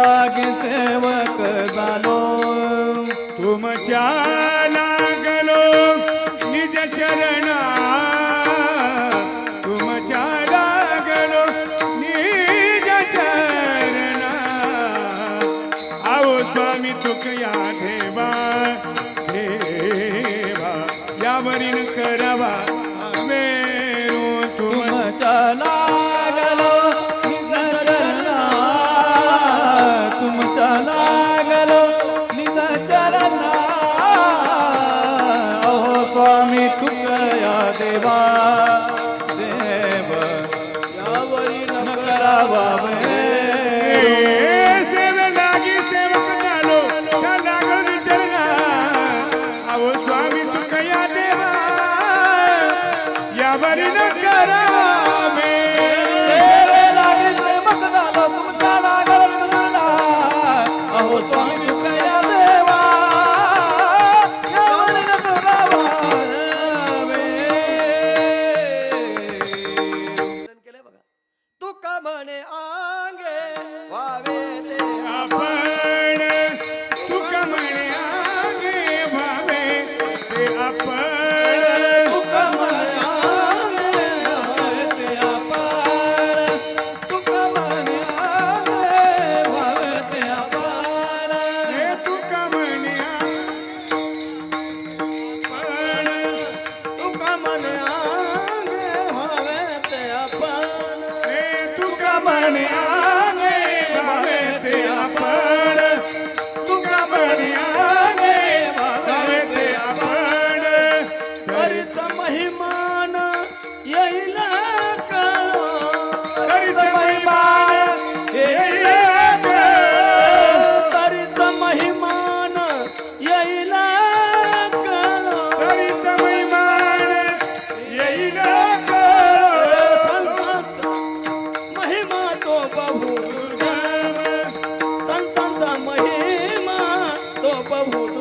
सेवेलागी सेवक झालो. तुमच्या लागलो निज चरणा. तुमच्या लागलो निज चरणा. आओ स्वामी तुकया देवा देवा यावरील करवा मेरू तुमच्या अहो स्वामी तुकया देवा. देव यावरी न करावा सेवलागी सेवक झालो त्या स्वामी तुकया देवा. यावरी न Miami. i'm going Pablo.